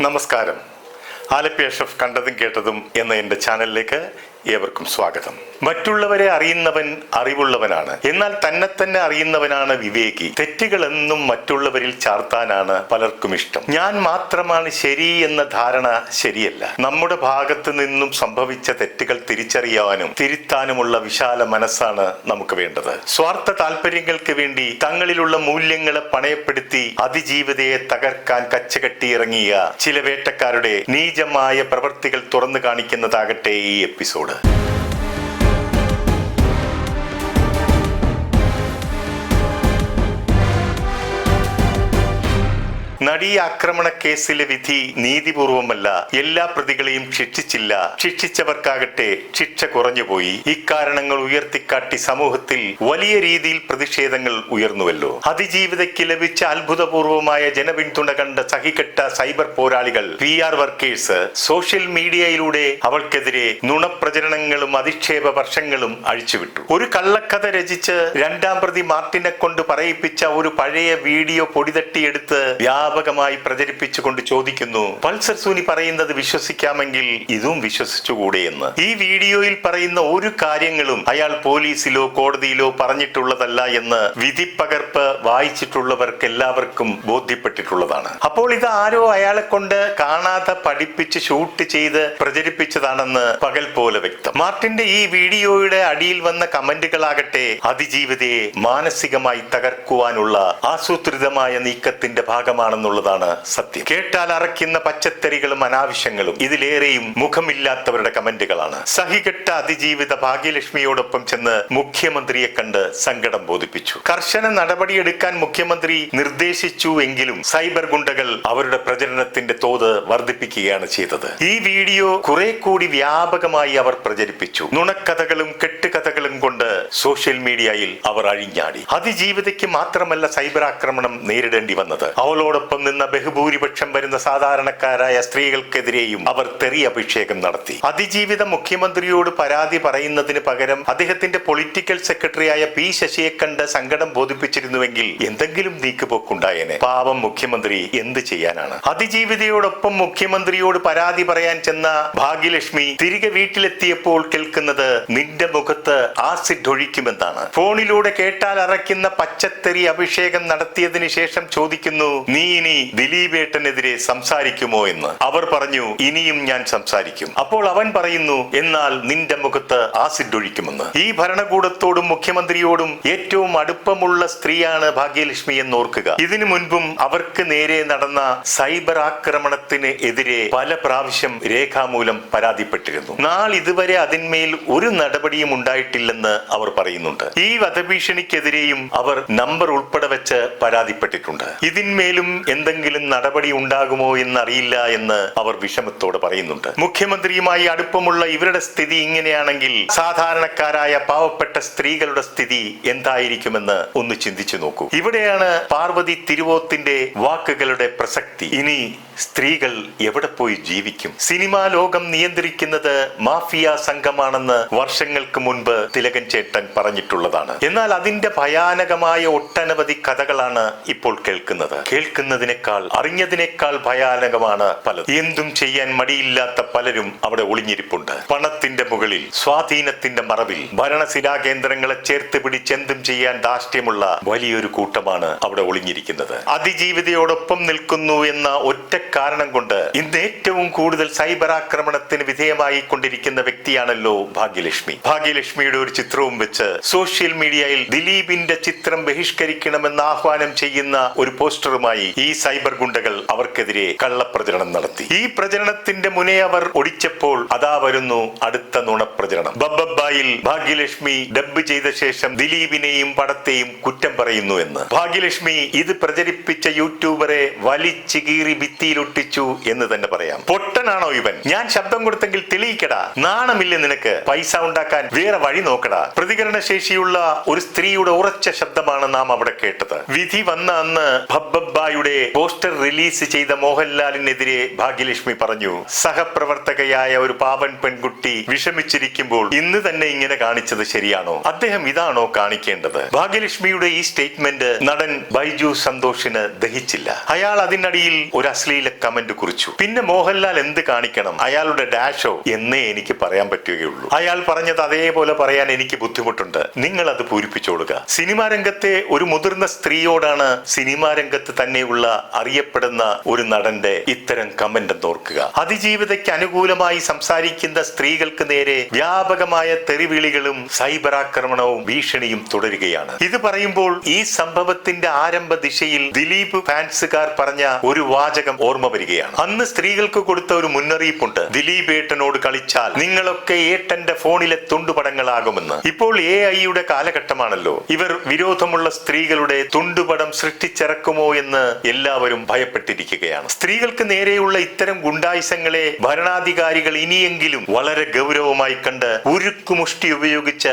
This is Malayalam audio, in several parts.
നമസ്കാരം. ആലപ്പി എഫ് കണ്ടതും കേട്ടതും എന്ന എന്റെ ചാനലിലേക്ക് ഏവർക്കും സ്വാഗതം. മറ്റുള്ളവരെ അറിയുന്നവൻ അറിവുള്ളവനാണ്. എന്നാൽ തന്നെ തന്നെ അറിയുന്നവനാണ് വിവേകി. തെറ്റുകൾ എന്നും മറ്റുള്ളവരിൽ ചാർത്താനാണ് പലർക്കും ഇഷ്ടം. ഞാൻ മാത്രമാണ് ശരി എന്ന ധാരണ ശരിയല്ല. നമ്മുടെ ഭാഗത്തു നിന്നും സംഭവിച്ച തെറ്റുകൾ തിരിച്ചറിയാനും തിരുത്താനുമുള്ള വിശാല മനസ്സാണ് നമുക്ക് വേണ്ടത്. സ്വാർത്ഥ താല്പര്യങ്ങൾക്ക് വേണ്ടി തങ്ങളിലുള്ള മൂല്യങ്ങളെ പണയപ്പെടുത്തി അതിജീവിതയെ തകർക്കാൻ കച്ചകെട്ടിയിറങ്ങിയ ചില വേട്ടക്കാരുടെ നീചമായ പ്രവൃത്തികൾ തുറന്നു കാണിക്കുന്നതാകട്ടെ ഈ എപ്പിസോഡ്. Corona. നടി ആക്രമണ കേസിലെ വിധി നീതിപൂർവമല്ല എല്ലാ പ്രതികളെയും ശിക്ഷിച്ചില്ല. ശിക്ഷിച്ചവർക്കാകട്ടെ ശിക്ഷ കുറഞ്ഞുപോയി. ഇക്കാരണങ്ങൾ ഉയർത്തിക്കാട്ടി സമൂഹത്തിൽ വലിയ രീതിയിൽ പ്രതിഷേധങ്ങൾ ഉയർന്നുവല്ലോ. അതിജീവിതയ്ക്ക് ലഭിച്ച അത്ഭുതപൂർവമായ ജനപിന്തുണ കണ്ട സഹികെട്ട സൈബർ പോരാളികൾ പി ആർ വർക്കേഴ്സ് സോഷ്യൽ മീഡിയയിലൂടെ അവൾക്കെതിരെ നുണപ്രചരണങ്ങളും അധിക്ഷേപ വർഷങ്ങളും അഴിച്ചുവിട്ടു. ഒരു കള്ളക്കഥ രചിച്ച് രണ്ടാം പ്രതി മാർട്ടിനെ കൊണ്ട് പറയിപ്പിച്ച ഒരു പഴയ വീഡിയോ പൊടിതട്ടിയെടുത്ത് വ്യാപകമായി പ്രചരിപ്പിച്ചുകൊണ്ട് ചോദിക്കുന്നു പൾസർ സൂനി പറയുന്നത് വിശ്വസിക്കാമെങ്കിൽ ഇതും വിശ്വസിച്ചുകൂടെ എന്ന്? ഈ വീഡിയോയിൽ പറയുന്ന ഒരു കാര്യങ്ങളും അയാൾ പോലീസിലോ കോടതിയിലോ പറഞ്ഞിട്ടുള്ളതല്ല എന്ന് വിധിപ്പകർപ്പ് വായിച്ചിട്ടുള്ളവർക്ക് എല്ലാവർക്കും ബോധ്യപ്പെട്ടിട്ടുള്ളതാണ്. അപ്പോൾ ഇത് ആരോ അയാളെ കൊണ്ട് കാണാതെ പഠിപ്പിച്ച് ഷൂട്ട് ചെയ്ത് പ്രചരിപ്പിച്ചതാണെന്ന് പകൽ പോലെ വ്യക്തം. മാർട്ടിന്റെ ഈ വീഡിയോയുടെ അടിയിൽ വന്ന കമന്റുകളാകട്ടെ അതിജീവിതയെ മാനസികമായി തകർക്കുവാനുള്ള ആസൂത്രിതമായ നീക്കത്തിന്റെ ഭാഗമാണെന്നുള്ളതാണ് സത്യം. കേട്ടാൽ അറയ്ക്കുന്ന പച്ചത്തരികളും അനാവശ്യങ്ങളും ഇതിലേറെയും മുഖമില്ലാത്തവരുടെ കമന്റുകളാണ്. സഹികെട്ട അതിജീവിത ഭാഗ്യലക്ഷ്മിയോടൊപ്പം ചെന്ന് മുഖ്യമന്ത്രിയെ കണ്ട് സങ്കടം ബോധിപ്പിച്ചു. കർശന നടപടിയെടുക്കാൻ മുഖ്യമന്ത്രി നിർദ്ദേശിച്ചു എങ്കിലും സൈബർ ഗുണ്ടകൾ അവരുടെ പ്രചരണത്തിന്റെ തോത് വർദ്ധിപ്പിക്കുകയാണ് ചെയ്തത്. ഈ വീഡിയോ കുറെ കൂടി വ്യാപകമായി അവർ പ്രചരിപ്പിച്ചു. നുണക്കഥകളും കെട്ടുകഥകളും കൊണ്ട് സോഷ്യൽ മീഡിയയിൽ അവർ അഴിഞ്ഞാടി. അതിജീവിതയ്ക്ക് മാത്രമല്ല സൈബർ ആക്രമണം നേരിടേണ്ടി വന്നത്. അവളോടൊപ്പം നിന്ന ബഹുഭൂരിപക്ഷം വരുന്ന സാധാരണക്കാരായ സ്ത്രീകൾക്കെതിരെയും അവർ തെറി അഭിഷേകം നടത്തി. അതിജീവിത മുഖ്യമന്ത്രിയോട് പരാതി പറയുന്നതിന് പകരം അദ്ദേഹത്തിന്റെ പൊളിറ്റിക്കൽ സെക്രട്ടറിയായ പി ശശിയെ കണ്ട് സങ്കടം ബോധിപ്പിച്ചിരുന്നുവെങ്കിൽ എന്തെങ്കിലും നീക്കുപോക്കുണ്ടായേനെ. പാവം മുഖ്യമന്ത്രി എന്ത് ചെയ്യാനാണ്? അതിജീവിതയോടൊപ്പം മുഖ്യമന്ത്രിയോട് പരാതി പറയാൻ ചെന്ന ഭാഗ്യലക്ഷ്മി തിരികെ വീട്ടിലെത്തിയപ്പോൾ കേൾക്കുന്നത് നിന്റെ മുഖത്ത് ആസിഡ് ഒഴിക്കുമെന്നാണ്. ഫോണിലൂടെ കേട്ടാൽ അറയ്ക്കുന്ന പച്ചത്തെറി അഭിഷേകം നടത്തിയതിനു ശേഷം ചോദിക്കുന്നു നീ ഇനി ദിലീപേട്ടനെതിരെ സംസാരിക്കുമോ എന്ന്. അവർ പറഞ്ഞു ഇനിയും ഞാൻ സംസാരിക്കും. അപ്പോൾ അവൻ പറയുന്നു എന്നാൽ നിന്റെ മുഖത്ത് ആസിഡ് ഒഴിക്കുമെന്ന്. ഈ ഭരണകൂടത്തോടും മുഖ്യമന്ത്രിയോടും ഏറ്റവും അടുപ്പമുള്ള സ്ത്രീയാണ് ഭാഗ്യലക്ഷ്മി എന്ന് ഓർക്കുക ഇതിനു മുൻപും അവർക്ക് നേരെ നടന്ന സൈബർ ആക്രമണത്തിന് എതിരെ പല പ്രാവശ്യം രേഖാമൂലം പരാതിപ്പെട്ടിരുന്നു. നാൾ ഇതുവരെ അതിന്മേൽ ഒരു നടപടിയും ഉണ്ടായിട്ടില്ലെന്ന് അവർ പറയുന്നുണ്ട്. ഈ വധഭീഷണിക്കെതിരെയും അവർ നമ്പർ ഉൾപ്പെടെ വെച്ച് പരാതിപ്പെട്ടിട്ടുണ്ട്. ഇതിന്മേലും എന്തെങ്കിലും നടപടി ഉണ്ടാകുമോ എന്നറിയില്ല എന്ന് അവർ വിഷമത്തോട് പറയുന്നുണ്ട്. മുഖ്യമന്ത്രിയുമായി അടുപ്പമുള്ള ഇവരുടെ സ്ഥിതി ഇങ്ങനെയാണെങ്കിൽ സാധാരണക്കാരായ പാവപ്പെട്ട സ്ത്രീകളുടെ സ്ഥിതി എന്തായിരിക്കുമെന്ന് ഒന്ന് ചിന്തിച്ചു നോക്കൂ. ഇവിടെയാണ് പാർവതി തിരുവോത്തിന്റെ വാക്കുകളുടെ പ്രസക്തി. ഇനി സ്ത്രീകൾ എവിടെ പോയി ജീവിക്കും? സിനിമാ ലോകം നിയന്ത്രിക്കുന്നത് മാഫിയ സംഘമാണെന്ന് വർഷങ്ങൾക്ക് മുൻപ് തിലകൻ ചേട്ടൻ പറഞ്ഞിട്ടുള്ളതാണ്. എന്നാൽ അതിന്റെ ഭയാനകമായ ഒട്ടനവധി കഥകളാണ് ഇപ്പോൾ കേൾക്കുന്നത്. കേൾക്കുന്നതിനേക്കാൾ അറിഞ്ഞതിനേക്കാൾ ഭയാനകമാണ് പലത്. എന്തും ചെയ്യാൻ മടിയില്ലാത്ത പലരും അവിടെ ഒളിഞ്ഞിരിപ്പുണ്ട്. പണത്തിന്റെ മുകളിൽ സ്വാധീനത്തിന്റെ മറവിൽ ഭരണശിലാ കേന്ദ്രങ്ങളെ ചേർത്ത് പിടിച്ച് എന്തും ചെയ്യാൻ ധാഷ്ട്യമുള്ള വലിയൊരു കൂട്ടമാണ് അവിടെ ഒളിഞ്ഞിരിക്കുന്നത്. അതിജീവിതയോടൊപ്പം നിൽക്കുന്നു എന്ന ഒറ്റ കാരണം കൊണ്ട് ഇന്ന് ഏറ്റവും കൂടുതൽ സൈബർ ആക്രമണത്തിന് വിധേയമായി കൊണ്ടിരിക്കുന്ന വ്യക്തിയാണല്ലോ ഭാഗ്യലക്ഷ്മി. ഭാഗ്യലക്ഷ്മിയുടെ ഒരു ചിത്രവും വെച്ച് സോഷ്യൽ മീഡിയയിൽ ദിലീപിന്റെ ചിത്രം ബഹിഷ്കരിക്കണമെന്ന് ആഹ്വാനം ചെയ്യുന്ന ഒരു പോസ്റ്ററുമായി ഈ സൈബർ ഗുണ്ടകൾ അവർക്കെതിരെ കള്ളപ്രചരണം നടത്തി. ഈ പ്രചരണത്തിന്റെ മുനെ അവർ ഒടിച്ചപ്പോൾ അതാ വരുന്നു അടുത്ത നുണപ്രചരണം. ബബ്ബായിൽ ഭാഗ്യലക്ഷ്മി ഡബ് ചെയ്ത ശേഷം ദിലീപിനെയും പടത്തെയും കുറ്റം പറയുന്നു എന്ന്. ഭാഗ്യലക്ഷ്മി ഇത് പ്രചരിപ്പിച്ച യൂട്യൂബറെ വലിച്ചു കീറി ഭിത്തിയിലൊട്ടിച്ചു എന്ന് തന്നെ പറയാം. പൊട്ടനാണോ ഇവൻ? ഞാൻ ശബ്ദം കൊടുത്തെങ്കിൽ തെളിയിക്കടാ. നാണമില്ല നിനക്ക്? പൈസ ഉണ്ടാക്കാൻ വേറെ വഴി നോക്കടാ. പ്രതികരണ ശേഷിയുള്ള ഒരു സ്ത്രീയുടെ ഉറച്ച ശബ്ദമാണ് നാം അവിടെ കേട്ടത്. വിധി വന്ന അന്ന് ഭബ്ബായുടെ സിനിമയുടെ പോസ്റ്റർ റിലീസ് ചെയ്ത മോഹൻലാലിനെതിരെ ഭാഗ്യലക്ഷ്മി പറഞ്ഞു. സഹപ്രവർത്തകയായ ഒരു പാവൻ പെൺകുട്ടി വിഷമിച്ചിരിക്കുമ്പോൾ ഇന്ന് തന്നെ ഇങ്ങനെ കാണിച്ചത് ശരിയാണോ? അദ്ദേഹം ഇതാണോ കാണിക്കേണ്ടത്? ഭാഗ്യലക്ഷ്മിയുടെ ഈ സ്റ്റേറ്റ്മെന്റ് നടൻ ബൈജു സന്തോഷിന് ദഹിച്ചില്ല. അയാൾ അതിനടിയിൽ ഒരു അശ്ലീല കമന്റ് കുറിച്ചു. പിന്നെ മോഹൻലാൽ എന്ത് കാണിക്കണം? അയാളുടെ ഡാഷോ എന്നേ എനിക്ക് പറയാൻ പറ്റുകയുള്ളൂ. അയാൾ പറഞ്ഞത് അതേപോലെ പറയാൻ എനിക്ക് ബുദ്ധിമുട്ടുണ്ട്. നിങ്ങൾ അത് പൂരിപ്പിച്ചോളുക. സിനിമാ രംഗത്തെ ഒരു മുതിർന്ന സ്ത്രീയോടാണ് സിനിമാ രംഗത്ത് തന്നെയുള്ള അറിയപ്പെടുന്ന ഒരു നടന്റെ ഇത്തരം കമന്റ് ഓർക്കുക. അതിജീവിതയ്ക്ക് അനുകൂലമായി സംസാരിക്കുന്ന സ്ത്രീകൾക്ക് നേരെ വ്യാപകമായ തെറിവിളികളും സൈബർ ആക്രമണവും ഭീഷണിയും തുടരുകയാണ്. ഇത് പറയുമ്പോൾ ഈ സംഭവത്തിന്റെ ആരംഭ ദിശയിൽ ദിലീപ് ഫാൻസുകാർ പറഞ്ഞ ഒരു വാചകം ഓർമ്മ വരികയാണ്. അന്ന് സ്ത്രീകൾക്ക് കൊടുത്ത ഒരു മുന്നറിയിപ്പുണ്ട്. ദിലീപ് ഏട്ടനോട് കളിച്ചാൽ നിങ്ങളൊക്കെ ഏട്ടന്റെ ഫോണിലെ തുണ്ടുപടങ്ങളാകുമെന്ന്. ഇപ്പോൾ എ ഐയുടെ കാലഘട്ടമാണല്ലോ. ഇവർ വിരോധമുള്ള സ്ത്രീകളുടെ തുണ്ടുപടം സൃഷ്ടിച്ചിറക്കുമോ എന്ന് എല്ലാവരും ഭയപ്പെട്ടിരിക്കുകയാണ്. സ്ത്രീകൾക്ക് നേരെയുള്ള ഇത്തരം ഗുണ്ടായുസങ്ങളെ ഭരണാധികാരികൾ ഇനിയെങ്കിലും വളരെ ഗൗരവമായി കണ്ട് ഉരുക്കുമുഷ്ടി ഉപയോഗിച്ച്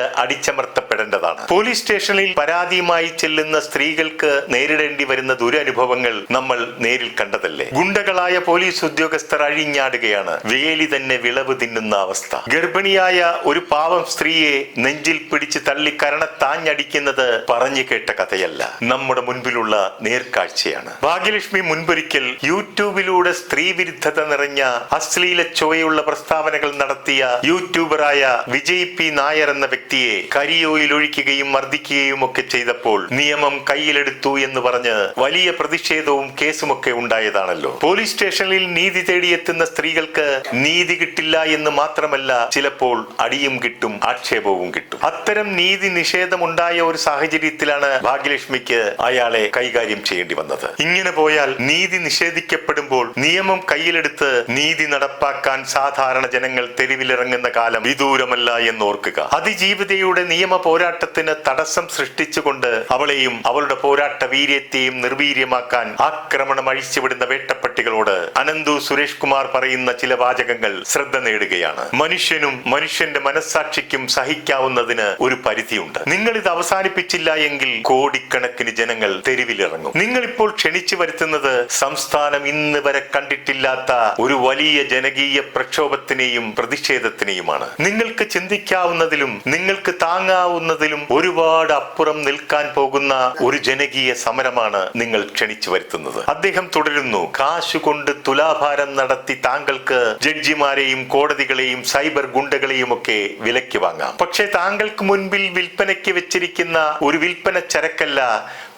അടിച്ചമർത്തപ്പെടേണ്ടതാണ് പോലീസ് സ്റ്റേഷനിൽ പരാതിയുമായി ചെല്ലുന്ന സ്ത്രീകൾക്ക് നേരിടേണ്ടി വരുന്ന ദുരനുഭവങ്ങൾ നമ്മൾ നേരിൽ കണ്ടതല്ലേ? ഗുണ്ടകളായ പോലീസ് ഉദ്യോഗസ്ഥർ അഴിഞ്ഞാടുകയാണ്. വേലി തന്നെ വിളവ് തിന്നുന്ന അവസ്ഥ. ഗർഭിണിയായ ഒരു പാവം സ്ത്രീയെ നെഞ്ചിൽ പിടിച്ച് തള്ളി കരണത്താഞ്ഞടിക്കുന്നത് പറഞ്ഞു കേട്ട കഥയല്ല. നമ്മുടെ മുൻപിലുള്ള നേർക്കാഴ്ചയാണ്. ഭാഗ്യലക്ഷ്മി മുൻപൊരിക്കൽ യൂട്യൂബിലൂടെ സ്ത്രീവിരുദ്ധത നിറഞ്ഞ അശ്ലീല ചോയുള്ള പ്രസ്താവനകൾ നടത്തിയ യൂട്യൂബറായ വിജയ് പി നായർ എന്ന വ്യക്തിയെ കരിയോയിൽ ഒഴിക്കുകയും മർദ്ദിക്കുകയും ഒക്കെ ചെയ്തപ്പോൾ നിയമം കയ്യിലെടുത്തു എന്ന് പറഞ്ഞ് വലിയ പ്രതിഷേധവും കേസുമൊക്കെ ഉണ്ടായതാണല്ലോ. പോലീസ് സ്റ്റേഷനിൽ നീതി തേടിയെത്തുന്ന സ്ത്രീകൾക്ക് നീതി കിട്ടില്ല എന്ന് മാത്രമല്ല ചിലപ്പോൾ അടിയും കിട്ടും ആക്ഷേപവും കിട്ടും. അത്തരം നീതി നിഷേധം നിഷേധമുണ്ടായ ഒരു സാഹചര്യത്തിലാണ് ഭാഗ്യലക്ഷ്മിക്ക് അയാളെ കൈകാര്യം ചെയ്യേണ്ടി വന്നത്. ഇങ്ങനെ പോയാൽ നീതി നിഷേധിക്കപ്പെടുമ്പോൾ നിയമം കയ്യിലെടുത്ത് നീതി നടപ്പാക്കാൻ സാധാരണ ജനങ്ങൾ തെരുവിലിറങ്ങുന്ന കാലം വിദൂരമല്ല എന്ന് ഓർക്കുക അതിജീവിതയുടെ നിയമ പോരാട്ടത്തിന് തടസ്സം സൃഷ്ടിച്ചുകൊണ്ട് അവളെയും അവളുടെ പോരാട്ട വീര്യത്തെയും നിർവീര്യമാക്കാൻ ആക്രമണം അഴിച്ചുവിടുന്ന വേട്ടപ്പട്ടികളോട് അനന്തു സുരേഷ് കുമാർ പറയുന്ന ചില വാചകങ്ങൾ ശ്രദ്ധ നേടുകയാണ്. മനുഷ്യനും മനുഷ്യന്റെ മനസ്സാക്ഷിക്കും സഹിക്കാവുന്നതിന് ഒരു പരിധിയുണ്ട്. നിങ്ങൾ ഇത് അവസാനിപ്പിച്ചില്ല എങ്കിൽ കോടിക്കണക്കിന് ജനങ്ങൾ തെരുവിലിറങ്ങും. നിങ്ങൾ ഇപ്പോൾ ക്ഷണിച്ചു വരുത്തുന്നത് സംസ്ഥാനം ഇന്ന് വരെ കണ്ടിട്ടില്ലാത്ത ഒരു വലിയ ജനകീയ പ്രക്ഷോഭത്തിനെയും പ്രതിഷേധത്തിനെയുമാണ്. നിങ്ങൾക്ക് ചിന്തിക്കാവുന്നതിലും നിങ്ങൾക്ക് താങ്ങാവുന്നതിലും ഒരുപാട് അപ്പുറം നിൽക്കാൻ പോകുന്ന ഒരു ജനകീയ സമരമാണ് നിങ്ങൾ ക്ഷണിച്ചു വരുത്തുന്നത്. അദ്ദേഹം തുടരുന്നു കാശുകൊണ്ട് തുലാഭാരം നടത്തി താങ്കൾക്ക് ജഡ്ജിമാരെയും കോടതികളെയും സൈബർ ഗുണ്ടകളെയും ഒക്കെ വിലയ്ക്ക് വാങ്ങാം. പക്ഷേ താങ്കൾക്ക് മുൻപിൽ വിൽപ്പനയ്ക്ക് വെച്ചിരിക്കുന്ന ഒരു വിൽപ്പന ചരക്കല്ല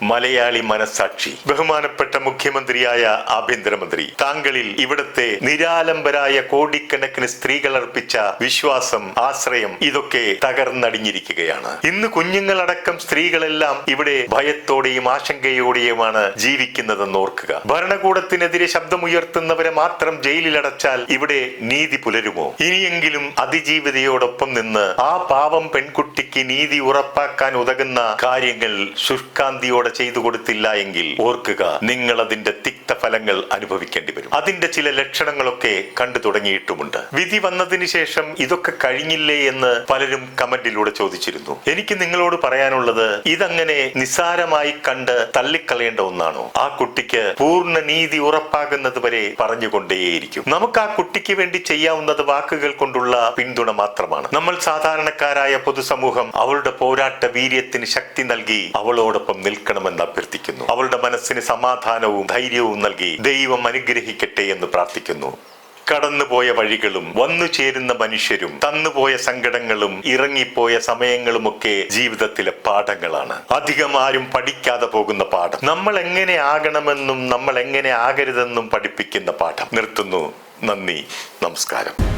മലയാളി മനസാക്ഷി ബഹുമാനപ്പെട്ട മുഖ്യമന്ത്രിയായ ആഭ്യന്തരമന്ത്രി. താങ്കളിൽ ഇവിടത്തെ നിരാലംബരായ കോടിക്കണക്കിന് സ്ത്രീകൾ അർപ്പിച്ച വിശ്വാസം ആശ്രയം ഇതൊക്കെ തകർന്നടിഞ്ഞിരിക്കുകയാണ്. ഇന്ന് കുഞ്ഞുങ്ങളടക്കം സ്ത്രീകളെല്ലാം ഇവിടെ ഭയത്തോടെയും ആശങ്കയോടെയുമാണ് ജീവിക്കുന്നതെന്ന് ഓർക്കുക. ഭരണകൂടത്തിനെതിരെ ശബ്ദമുയർത്തുന്നവരെ മാത്രം ജയിലിലടച്ചാൽ ഇവിടെ നീതി പുലരുമോ? ഇനിയെങ്കിലും അതിജീവിതയോടൊപ്പം നിന്ന് ആ പാവം പെൺകുട്ടിക്ക് നീതി ഉറപ്പാക്കാൻ ഉതകുന്ന കാര്യങ്ങൾ ശുഷ്കാന്തിയോടെ ചെയ്തു കൊടുത്തില്ല എങ്കിൽ ഓർക്കുക നിങ്ങൾ അതിന്റെ തിക്തഫലങ്ങൾ അനുഭവിക്കേണ്ടി വരും. അതിന്റെ ചില ലക്ഷണങ്ങളൊക്കെ കണ്ടു തുടങ്ങിയിട്ടുമുണ്ട്. വിധി വന്നതിന് ശേഷം ഇതൊക്കെ കഴിഞ്ഞില്ലേ എന്ന് പലരും കമന്റിലൂടെ ചോദിച്ചിരുന്നു. എനിക്ക് നിങ്ങളോട് പറയാനുള്ളത് ഇതങ്ങനെ നിസ്സാരമായി കണ്ട് തള്ളിക്കളയേണ്ട ഒന്നാണോ? ആ കുട്ടിക്ക് പൂർണ നീതി ഉറപ്പാകുന്നത് വരെ പറഞ്ഞുകൊണ്ടേയിരിക്കും. നമുക്ക് ആ കുട്ടിക്ക് വേണ്ടി ചെയ്യാവുന്നത് വാക്കുകൾ കൊണ്ടുള്ള പിന്തുണ മാത്രമാണ്. നമ്മൾ സാധാരണക്കാരായ പൊതുസമൂഹം അവളുടെ പോരാട്ട വീര്യത്തിന് ശക്തി നൽകി അവളോടൊപ്പം നിൽക്കണമെന്ന് അഭ്യർത്ഥിക്കുന്നു അവളുടെ മനസ്സിന് സമാധാനവും ധൈര്യവും നൽകി ദൈവം അനുഗ്രഹിക്കട്ടെ എന്ന് പ്രാർത്ഥിക്കുന്നു. കടന്നുപോയ വഴികളും വന്നു ചേരുന്ന മനുഷ്യരും തന്നുപോയ സങ്കടങ്ങളും ഇറങ്ങിപ്പോയ സമയങ്ങളുമൊക്കെ ജീവിതത്തിലെ പാഠങ്ങളാണ്. അധികം ആരും പഠിക്കാതെ പോകുന്ന പാഠം. നമ്മൾ എങ്ങനെ ആകണമെന്നും നമ്മൾ എങ്ങനെ ആകരുതെന്നും പഠിപ്പിക്കുന്ന പാഠം. നിർത്തുന്നു. നന്ദി. നമസ്കാരം.